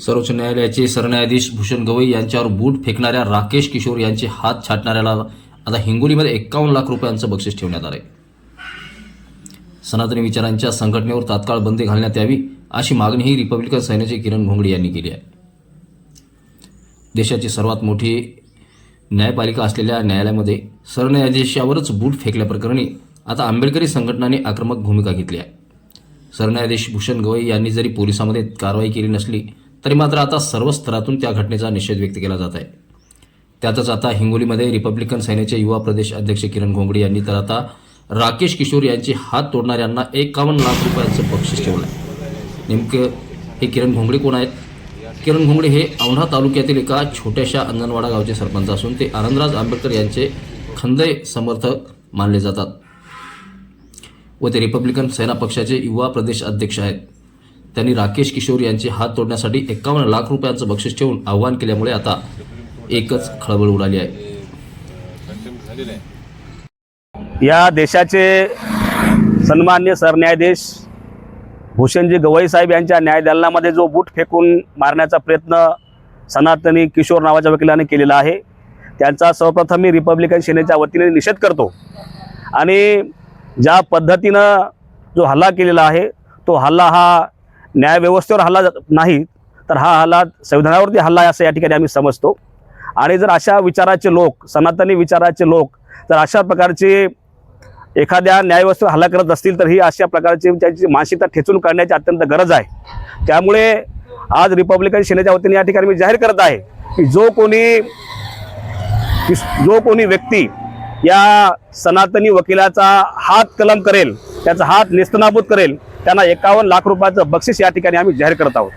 सर्वोच्च न्यायालयाचे सरन्यायाधीश भूषण गवई यांच्यावर बूट फेकणाऱ्या राकेश किशोर यांचे हात छाटणाऱ्याला आता हिंगोलीमध्ये एक्कावन्न लाख रुपयांचं बक्षीस ठेवण्यात आलंय. सनातनी विचारांच्या संघटनेवर तात्काळ बंदी घालण्यात यावी अशी मागणीही रिपब्लिकन सैन्याचे किरण घोंगडे यांनी केली आहे. देशाची सर्वात मोठी न्यायपालिका असलेल्या न्यायालयामध्ये सरन्यायाधीशावरच बूट फेकल्याप्रकरणी आता आंबेडकरी संघटनांनी आक्रमक भूमिका घेतली आहे. सरन्यायाधीश भूषण गवई यांनी जरी पोलिसांमध्ये कारवाई केली नसली तरी मात्र आता सर्व स्तरातून त्या घटनेचा निषेध व्यक्त केला जात आहे. त्यातच आता हिंगोलीमध्ये रिपब्लिकन सेनेचे युवा प्रदेश अध्यक्ष किरण घोंगडे यांनी तर आता राकेश किशोर यांचे हात तोडणाऱ्यांना एकावन्न लाख रुपयांचं बक्षीस ठेवलं आहे नेमकं हे किरण घोंगडे कोण आहेत? किरण घोंगडे हे औंढा तालुक्यातील एका छोट्याशा अंगणवाडा गावचे सरपंच असून ते आनंदराज आंबेडकर यांचे खंदय समर्थक मानले जातात. व ते रिपब्लिकन सेना पक्षाचे युवा प्रदेश अध्यक्ष आहेत. त्यांनी राकेश किशोर यांचे हात तोडण्यासाठी एकावन्न लाख रुपयांचं बक्षीस ठेवून आव्हान केल्यामुळे आता एकच खळबळ उडाली आहे. या देशाचे सन्मान्य सरन्यायाधीश भूषणजी गवई साहेब यांच्या न्यायदालनामध्ये जो बूट फेकून मारण्याचा प्रयत्न सनातनी किशोर नावाच्या वकिलाने केलेला आहे त्यांचा सर्वप्रथम मी रिपब्लिकन सेनेच्या वतीने निषेध करतो. आणि ज्या पद्धतीनं जो हल्ला केलेला आहे तो हल्ला हा न्यायव्यवस्थेवर हल्ला नाही तर हा हल्ला संविधानावरती हल्ला आहे असं या ठिकाणी आम्ही समजतो. आणि जर अशा विचाराचे लोक सनातनी विचाराचे लोक जर अशा प्रकारचे एखाद्या न्यायव्यवस्थेवर हल्ला करत असतील तर ही अशा प्रकारची त्यांची मानसिकता ठेचून काढण्याची अत्यंत गरज आहे. त्यामुळे आज रिपब्लिकन सेनेच्या वतीने या ठिकाणी मी जाहीर करत आहे की जो कोणी जो कोणी व्यक्ती या सनातनी वकिलाचा हात कलम करेल त्याचा हात नेस्तनाबूत करेल. त्यांना एकावन्न लाख रुपयाचं बक्षीस या ठिकाणी आम्ही जाहीर करत आहोत.